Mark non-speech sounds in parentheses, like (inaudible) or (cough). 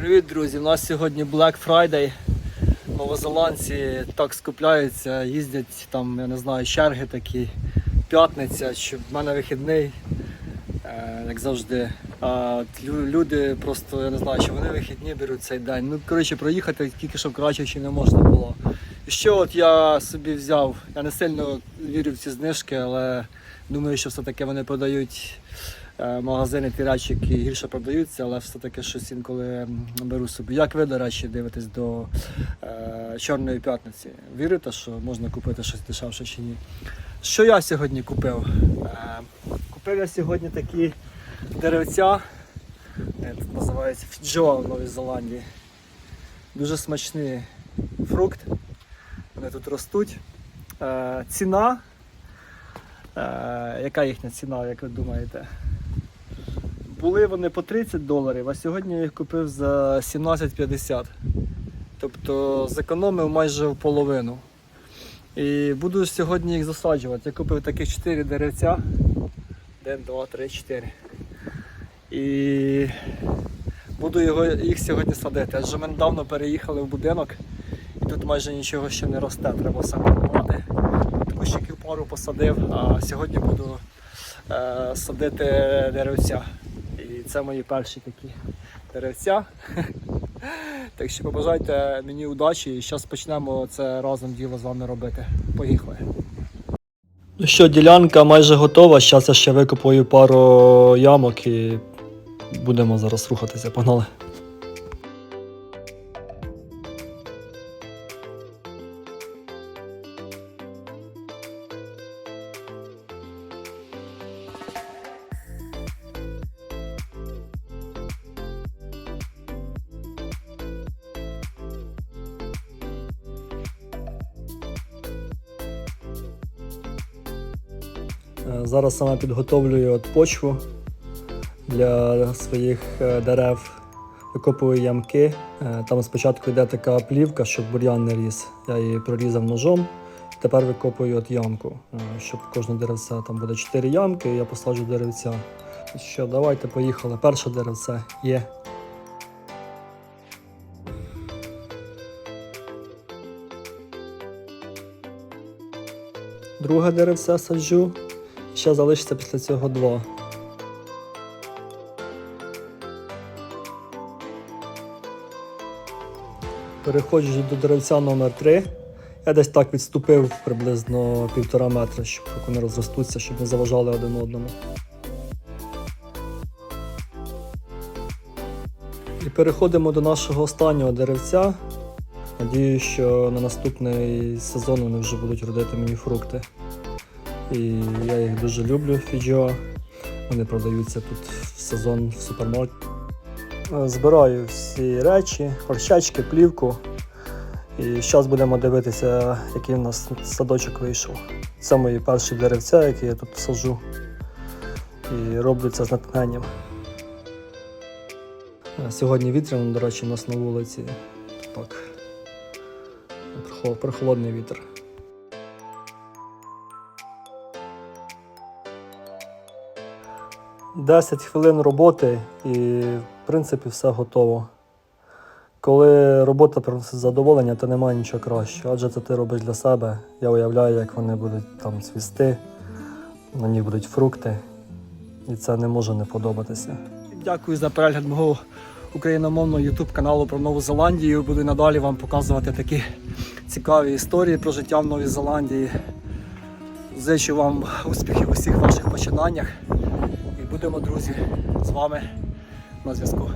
Привіт, друзі! У нас сьогодні Black Friday. Новозеландці так скупляються, їздять там, я не знаю, черги такі. П'ятниця, що в мене вихідний, е, як завжди. А люди просто, я не знаю, що вони вихідні беруть цей день. Ну, коротше, проїхати тільки що в Крачівчі не можна було. І що от я собі взяв, я не сильно вірю в ці знижки, але думаю, що все-таки вони подають е, магазини ті речі, які гірше продаються, але все-таки щось інколи беру собі. Як ви, до речі, дивитесь до е, Чорної п'ятниці? Вірите, що можна купити щось дешевше чи ні? Що я сьогодні купив? Е, купив я сьогодні такі деревця, е, називається фіджо в Новій Зеландії. Дуже смачний фрукт. Вони тут ростуть. Е, ціна. Яка їхня ціна, як ви думаєте? Були вони по 30 доларів, а сьогодні я їх купив за 17,50. Тобто зекономив майже в половину. І буду сьогодні їх засаджувати. Я купив таких 4 деревця. 1, 2, 3, 4. І буду його, їх сьогодні садити. Адже ми недавно переїхали в будинок тут майже нічого ще не росте, треба все планувати. Кущиків пару посадив, а сьогодні буду е, садити деревця. І це мої перші такі деревця. (laughs) Так що побажайте мені удачі і зараз почнемо це разом діло з вами робити. Поїхали. Ну що, ділянка майже готова. Зараз я ще викопаю пару ямок і будемо зараз рухатися. Погнали. Зараз саме підготовлюю от почву для своїх е, дерев. Викопую ямки. Е, Там спочатку йде така плівка, щоб бур'ян не ріс. Я її прорізав ножом. Тепер викопую от ямку, е, щоб кожне деревце там буде 4 ямки, і я посаджу деревця. Що, давайте поїхали. Перше деревце є. Друге деревце саджу. Ще залишиться після цього два. Переходжу до деревця номер 3 Я десь так відступив приблизно півтора метра, щоб вони розростуться, щоб не заважали один одному. І переходимо до нашого останнього деревця. Надію, що на наступний сезон вони вже будуть родити мені фрукти. І я їх дуже люблю, Фіджо. Вони продаються тут в сезон в супермаркеті. Збираю всі речі, горщачки, плівку. І зараз будемо дивитися, який у нас садочок вийшов. Це мої перші деревця, які я тут саджу. І роблю це з натхненням. Е, Сьогодні вітряно, до речі, у нас на вулиці. Так. Прохолодний вітер. Десять хвилин роботи і, в принципі, все готово. Коли робота приносить задоволення, то немає нічого кращого, адже це ти робиш для себе. Я уявляю, як вони будуть там цвісти, на них будуть фрукти, і це не може не подобатися. Дякую за перегляд мого україномовного YouTube каналу про Нову Зеландію. Буду надалі вам показувати такі цікаві історії про життя в Новій Зеландії. Зичу вам успіхів у всіх ваших починаннях. Будемо, друзі, з вами на зв'язку.